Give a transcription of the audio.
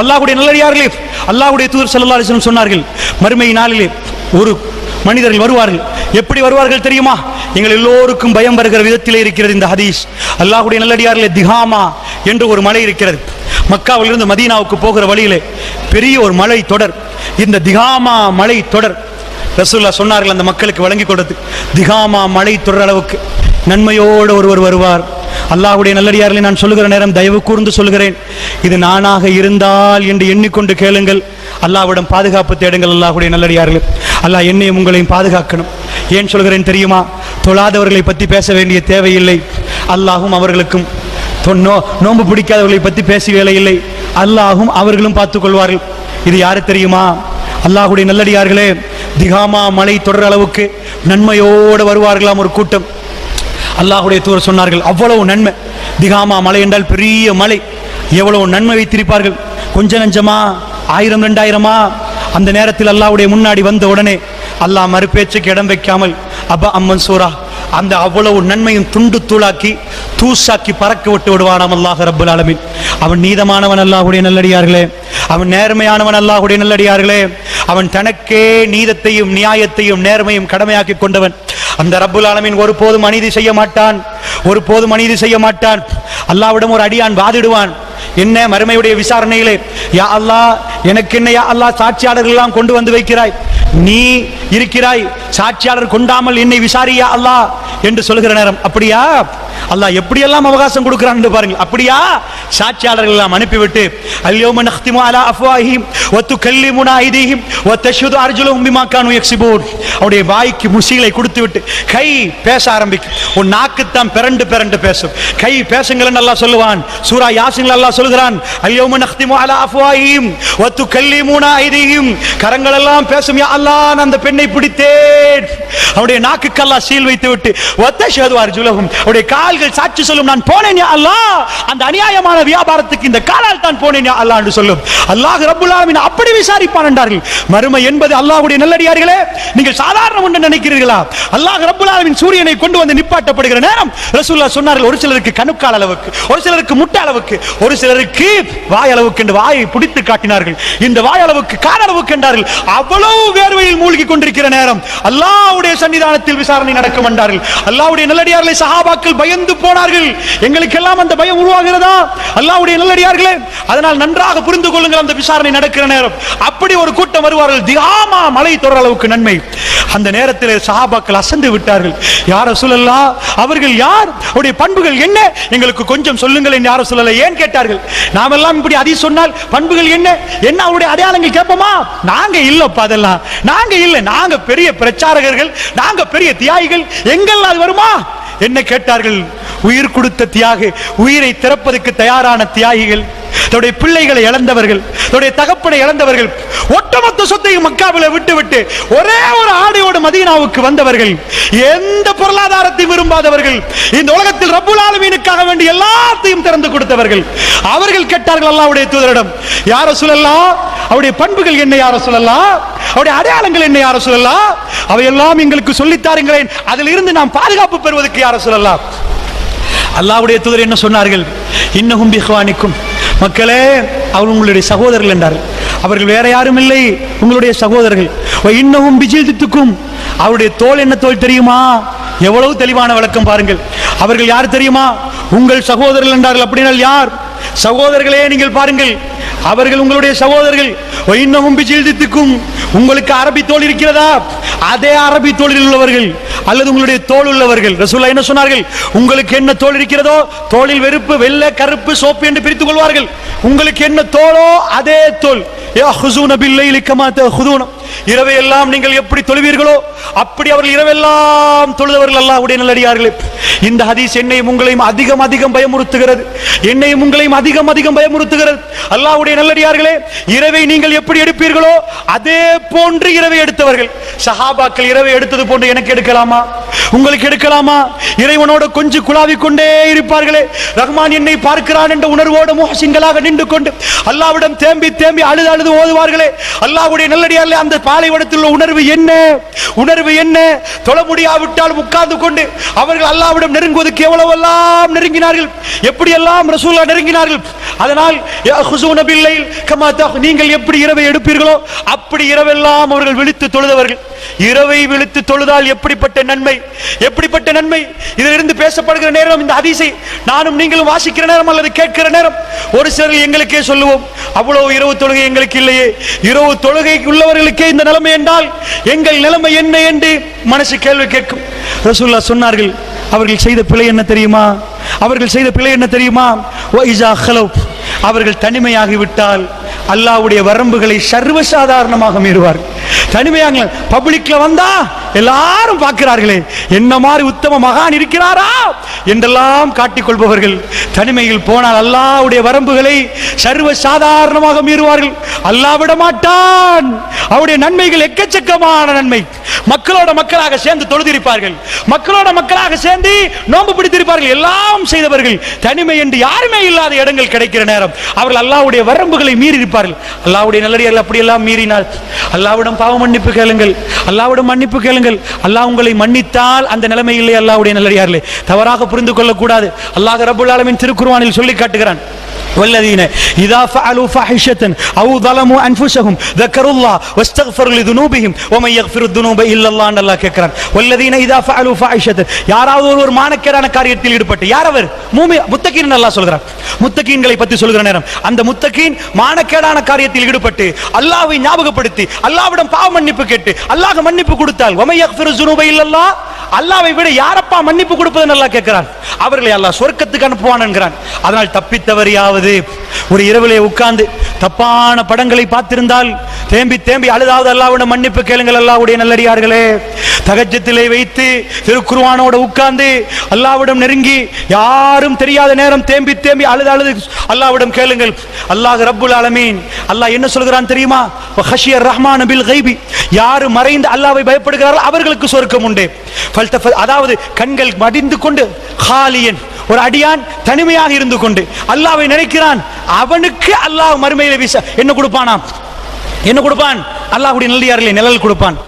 அல்லாஹுடைய நல்லடியார்களே அல்லாஹுடைய தூர் ஸல்லல்லாஹு சொன்னார்கள் மறுமை நாளிலே ஒரு மனிதர்கள் வருவார்கள். எப்படி வருவார்கள் தெரியுமா? எங்கள் எல்லோருக்கும் பயம் வருகிற விதத்திலே இருக்கிறது இந்த ஹதீஸ். அல்லாஹ்வுடைய நல்லடியார்களே திகாமா என்று ஒரு மலை இருக்கிறது. மக்காவிலிருந்து மதீனாவுக்கு போகிற வழியிலே பெரிய ஒரு மலை தொடர். இந்த திகாமா மலை தொடர் ரசூல்லா சொன்னார்கள் அந்த மக்களுக்கு வழங்கி கொடுத்து திகாமா மலை தொடர் அளவுக்கு நன்மையோடு ஒருவர் வருவார். அல்லாஹுடைய நல்லடியார்களை நான் சொல்லுகிற நேரம் தயவு கூர்ந்து சொல்கிறேன் இது நானாக இருந்தால் என்று எண்ணிக்கொண்டு கேளுங்கள். அல்லாவிடம் பாதுகாப்பு தேடுங்கள் அல்லாஹ்வுடைய நல்லடியார்கள். அல்லாஹ் என்னையும் உங்களையும் பாதுகாக்கணும். ஏன் சொல்கிறேன் தெரியுமா? தொழாதவர்களை பற்றி பேச வேண்டிய தேவையில்லை. அல்லாஹும் அவர்களுக்கும் நோ நோன்பு பிடிக்காதவர்களை பற்றி பேசி வேலையில்லை. அல்லாஹும் அவர்களும் பார்த்து கொள்வார்கள். இது யாரு தெரியுமா? அல்லாஹுடைய நல்லடியார்களே திகாமா மலை தொடர் அளவுக்கு நன்மையோடு வருவார்களாம் ஒரு கூட்டம். அல்லாஹுடைய தூர சொன்னார்கள் அவ்வளவு நன்மை. திகாமா மலை என்றால் பெரிய மலை. எவ்வளவு நன்மை வைத்திருப்பார்கள்? கொஞ்ச நஞ்சமா? ஆயிரம் ரெண்டாயிரமா? அந்த நேரத்தில் அல்லாஹ்வுடைய முன்னாடி வந்த உடனே அல்லாஹ் மறுபேச்சுக்கு இடம் வைக்காமல் அப்ப அம்மன் சூரா. அந்த அவ்வளவு நன்மையும் துண்டு தூளாக்கி தூசாக்கி பறக்க விட்டு விடுவானாம் அல்லாஹ் ரப்புல் ஆலமீன். அவன் நீதமானவன் அல்லாஹுடைய நல்லடியார்களே. அவன் நேர்மையானவன் அல்லாஹுடைய நல்லடியார்களே. அவன் தனக்கே நீதத்தையும் நியாயத்தையும் நேர்மையும் கடமையாக்கி கொண்டவன். அந்த ரப்புல் ஆலமீன் ஒருபோதும் அநீதி செய்ய மாட்டான். ஒருபோதும் அநீதி செய்ய மாட்டான். அல்லாஹ்விடம் ஒரு அடியான் வாதிடுவான். என்ன மறுமையுடைய விசாரணையிலே? யா அல்லாஹ் எனக்கு என்ன யா அல்லாஹ் சாட்சியாளர்கள் எல்லாம் கொண்டு வந்து வைக்கிறாய்? நீ இருக்கிறாய். சாட்சியாளர் கொண்டாமல் என்னை விசாரியா அல்லாஹ் என்று சொல்லுகிற நேரம். அப்படியா? அல்லாஹ் எப்படியெல்லாம் அவகாசம் கொடுக்கிறான்னு பாருங்க அப்படியா? சாட்சியாளர்கள் எல்லாம் அனுப்பிவிட்டு அல்யோம நஹ்திமு அலா அஃப்வாஹிம் வத்து கல்லிமுனா ஐதீஹிம் வத்தஷுது அர்ஜுலஹும் பிமா கானு யக்ஸிபூன் அவருடைய வாய்க்கு முசிகளை கொடுத்து விட்டு கை பேச ஆரம்பிக்கும். உன் நாக்குத்தான் பிறண்டு பிறண்டு பேசும். கை பேசுங்களேன்னு அல்லாஹ் சொல்லுவான். சூரா யாசின்ல அல்லாஹ் சொல்கிறான் அல்யோம நஹ்திமு அலா அஃப்வாஹிம் வத்து கல்லிமுனா ஐதீஹிம். கரங்கள் எல்லாம் பேசும் யா அல்லாஹ் நான் அந்த பெண்ணை பிடித்தேன். அவருடைய நாக்குக்கு அல்லாஹ் சீல் வைத்து விட்டு வத்தஷது அர்ஜுலஹும். அவருடைய கால்கள் சாட்சி சொல்லும் நான் போனேன் யா அல்லாஹ். அந்த அநியாயமான வியாபாரத்துக்கு இந்த காலால் தான் போனேன் யா அல்லாஹ் என்று சொல்லும். அல்லாஹ் ரப்புல் ஆலமீன் அப்படி விசாரிப்பான் என்றார்கள். மறுமை என்பது அல்லாஹ்வுடைய நல்லடியார்களே நீங்கள் சாதாரண ஒன்று நினைக்கிறீர்களா? அல்லாஹ் ரப்புல் ஆலமீன் சூரியனை கொண்டு வந்து நிப்பாட்டப்படுகிற நேரம் ரசூல்லா சொன்னார்கள் ஒரு சிலருக்கு கணுக்கால் அளவுக்கு ஒரு சிலருக்கு முட்டை அளவுக்கு ஒரு சிலருக்கு வாய் அளவுக்கு என்று வாயை பிடித்து காட்டினார்கள். இந்த வாய் அளவுக்கு கால் அளவுக்கு என்றார்கள். அவ்வளவு வேர்வையில் மூழ்கி கொண்டிருக்கிற நேரம் அல்லாஹ்வுடைய சன்னிதானத்தில் விசாரணை நடக்கும் என்றார்கள். அல்லாஹ்வுடைய நல்லடியார்களை சஹாபாக்கள் பயந்து போனார்கள். எங்களுக்கெல்லாம் அந்த பயம் உருவாகிறதா? அல்லாவுடைய நல்லடியார்களே அதனால் நன்றாக புரிந்து கொள்ளுங்கள். அந்த விசாரணை நடக்கிற நேரம் அப்படி ஒரு கூட்டம் வருவார்கள். தியாமா மலை தொடர் அளவுக்கு நன்மை. அந்த நேரத்தில் சஹாபாக்கள் அசந்து விட்டார்கள். யார சொல்லலா அவர்கள் யார்? அவருடைய பண்புகள் என்ன? எங்களுக்கு கொஞ்சம் சொல்லுங்கள் என்று யார சொல்லல ஏன் கேட்டார்கள். நாமெல்லாம் இப்படி அதி சொன்னால் பண்புகள் என்ன? என்ன அவருடைய அடையாளங்கள் கேட்போமா? நாங்க இல்லப்பா அதெல்லாம். நாங்க இல்ல. நாங்க பெரிய பிரச்சாரகர்கள். நாங்க பெரிய தியாகிகள். எங்கெல்லாம் அது வருமா? என்ன கேட்டார்கள் உயிர் கொடுத்த தியாகி உயிரை திறப்பதற்கு தயாரான தியாகிகள் தன்னுடைய பிள்ளைகளை இழந்தவர்கள் தன்னுடைய தகப்பனை இழந்தவர்கள் ஒட்டுமொத்த சொத்தையும் மக்காவில விட்டுவிட்டு ஒரே ஒரு ஆடையோடு மதீனாவுக்கு வந்தவர்கள் எந்த பொருளாதாரத்தையும் விரும்பாதவர்கள் இந்த உலகத்தில் ரப்புல் ஆலமீனுக்காக வேண்டி எல்லாத்தையும் திறந்து கொடுத்தவர்கள். அவர்கள் கேட்டார்கள் அல்லாவுடைய தூதரிடம் யார சொல்லலாம் அவருடைய பண்புகள் என்ன யார சொல்லலாம் அவருடைய அடையாளங்கள் என்ன யார சொல்லலாம் அவையெல்லாம் எங்களுக்கு சொல்லித் தாருங்களேன். அதில் இருந்து நாம் பாதுகாப்பு பெறுவதற்கு யார சொல்லலாம் அல்லாவுடைய தூதர் என்ன சொன்னார்கள்? இன்னகும் பிஹ்வானிக்கும். மக்களே அவர் உங்களுடைய சகோதரர்கள் என்றார்கள். அவர்கள் வேற யாரும் இல்லை உங்களுடைய சகோதரர்கள். இன்னமும் பிஜித்துக்கும் அவருடைய தோல் என்ன தோல் தெரியுமா? எவ்வளவு தெளிவான விளக்கம் பாருங்கள். அவர்கள் யார் தெரியுமா? உங்கள் சகோதரர்கள் என்றார்கள். அப்படின்னால் யார்? சகோதரர்களே நீங்கள் பாருங்கள். அவர்கள் உங்களுடைய சகோதரர்கள். இன்னமும் பிஜில்தித்துக்கும் உங்களுக்கு அரபி தோல் இருக்கிறதா? அதே அரபி தோளில் உள்ளவர்கள் அல்லது உங்களுடைய தோல் உள்ளவர்கள். ரசூல்லா என்ன சொன்னார்கள்? உங்களுக்கு என்ன தோல் இருக்கிறதோ தோளில் வெறுப்பு வெள்ளை கருப்பு சோப்பு என்று பிரித்துக் கொள்வார்கள். உங்களுக்கு என்ன தோளோ அதே தோல். ஏ ஹுசூன பில்லை இலிக்கமாத்த ஹுதூனம் இரவையெல்லாம் நீங்கள் எப்படி தொழுவீர்களோ அப்படி அவர்கள் இரவெல்லாம் தொழுதவர்கள் அல்லாவுடைய நல்லடியார்களே இந்த ஹதீஸ் என்னையும் உங்களையும் அதிகம் அதிகம் பயமுறுத்துகிறது. என்னையும் உங்களையும் அதிகம் அதிகம் பயமுறுத்துகிறது. அல்லாவுடைய நல்லடியார்களே இரவை நீங்கள் எப்படி எடுப்பீர்களோ அதே போன்று இரவை எடுத்தவர்கள். சஹாபாக்கள் இரவை எடுத்தது போன்று எனக்கு எடுக்கலாமா? உங்களுக்கு எடுக்கலாமா? இறைவனோட கொஞ்சம் குழாவிக் கொண்டே இருப்பார்களே. ரஹ்மான் என்னை பார்க்கிறான் என்ற உணர்வோடு முஹசின்களாக நின்று கொண்டு அல்லாவிடம் தேம்பி தேம்பி அழுது அழுது ஓதுவார்களே. அல்லாவுடைய நல்லடியார்களே அந்த பாலைவனத்தில் உள்ள உணர்வு என்ன? உணர்வு என்ன? தொழ முடியாவிட்டால் உட்கார்ந்து கொண்டு அவர்கள் அல்லாவிடம் நெருங்குவதற்கு எவ்வளவெல்லாம் நெருங்கினார்கள்? எப்படியெல்லாம் ரசூலா நெருங்கினார்கள்? அதனால் நீங்கள் எப்படி இரவை எடுப்பீர்களோ அப்படி இரவெல்லாம் அவர்கள் விழித்து தொழுதவர்கள். இரவை விழுத்து தொழுதால் எப்படிப்பட்ட நன்மை? எப்படிப்பட்ட நன்மை? இதிலிருந்து பேசப்படுகிற நேரம் இந்த அதிசை நானும் நீங்களும் வாசிக்கிற நேரம் அல்லது கேட்கிற நேரம் ஒரு சிலர் எங்களுக்கே சொல்லுவோம் அவ்வளவு இரவு தொழுகை எங்களுக்கு இல்லையே. இரவு தொழுகை உள்ளவர்களுக்கே இந்த நிலைமை என்றால் எங்கள் நிலைமை என்ன என்று மனசு கேள்வி கேட்கும். ரசூல்லா சொன்னார்கள் அவர்கள் செய்த பிழை என்ன தெரியுமா? அவர்கள் செய்த பிழை என்ன தெரியுமா? அவர்கள் தனிமையாகிவிட்டால் அல்லாவுடைய அல்லாஹ்வுடைய வரம்புகளை சர்வசாதாரணமாக மீறுவார்கள். தனிமையாங்க. பப்ளிக்ல வந்தா எல்லாரும் பார்க்கிறார்களே என்ன மாதிரி உத்தம மகான் இருக்கிறாரா என்றெல்லாம் காட்டிக் கொள்பவர்கள் தனிமையில் போனால் அல்லாவுடைய வரம்புகளை சர்வ சாதாரணமாக மீறுவார்கள். அல்லாஹ் விட மாட்டான் அவருடைய நன்மைகள் எக்கச்சக்கமான நன்மை. மக்களோட மக்களாக சேர்ந்து தொழுதிருப்பார்கள். மக்களோட மக்களாக சேர்ந்து நோன்பு பிடித்திருப்பார்கள். எல்லாம் செய்தவர்கள் தனிமை என்று யாருமே இல்லாத இடங்கள் கிடைக்கிற நேரம். அவர்கள் அல்லாஹ்வுடைய வரம்புகளை மீறி இருப்பார்கள் அல்லாவுடைய நல்லடியார்கள் அப்படியெல்லாம் மீறினால் அல்லாஹ்விடம் பாவ மன்னிப்பு கேளுங்கள். அல்லாவிடம் மன்னிப்பு கேளுங்கள். அல்லாஹ் உங்களை மன்னித்தால் அந்த நிலைமையிலே அல்லாஹ்வுடைய நல்லடியார்களே தவறாக புரிந்து கொள்ளக்கூடாது அல்லாஹ் ரப்புல் ஆலமீன் திருக்குர்ஆனில் சொல்லி காட்டுகிறான் والذين إذا فعلوا فاحشة أو ظلموا أنفسهم ذكروا الله واستغفروا لذنوبهم ومن يغفر الذنوب إلا الله أن الله கேட்கிறான் والذين إذا فعلوا فاحشة யாராவது ஒருவர் மானக்கேடான காரியத்தில் ஈடுபட்டு யார் அவர் மூமி முத்தகீன் அல்லாஹ் சொல்கிறார் முத்தகீன்களை பற்றி சொல்கிற நேரம் அந்த முத்தகீன் மானக்கேடான காரியத்தில் ஈடுபட்டு அல்லாஹ்வை ஞாபகப்படுத்தி அல்லாஹ்விடம் பாவ மன்னிப்பு கேட்டு அல்லாஹ் மன்னிப்பு கொடுத்தால் ومن يغفر الذنوب إلا الله அல்லாவை விட யாரப்பா மன்னிப்பு கொடுப்பது நல்லா கேட்கிறான். அவர்களை அல்லாஹ் சொர்க்கத்துக்கு அனுப்புவான் என்கிறான் அதனால் தப்பித்தவரியாவது ஒரு இரவிலே உட்கார்ந்து தப்பான படங்களை பார்த்திருந்தால் தேம்பி தேம்பி அழுதாவது அல்லாவிடம் மன்னிப்பு கேளுங்கள் அல்லாவுடைய நல்லடியார்களே. தகஜத்திலே வைத்து திருக்குருவானோட உட்கார்ந்து அல்லாவிடம் நெருங்கி யாரும் தெரியாத நேரம் தேம்பி தேம்பி அழுது அழுது அல்லாவிடம் கேளுங்கள். அல்லாஹ் ரப்புல் ஆலமீன். அல்லாஹ் என்ன சொல்கிறான் தெரியுமா? ஹஷியர் ரஹ்மான் பில் கைபி. யாரு மறைந்து அல்லாவை பயப்படுகிறார்கள் அவர்களுக்கு சொர்க்கம் உண்டு. அதாவது கண்கள் மடிந்து கொண்டு ஹாலியன் ஒரு அடியான் தனிமையாக இருந்து கொண்டு அல்லாவை நினைக்கிறான். அவனுக்கு அல்லாஹ் மறுமையில வீச என்ன கொடுப்பானாம்? என்ன கொடுப்பான்? அல்லாஹுடைய நல்லியார்களே நிழல் கொடுப்பான்.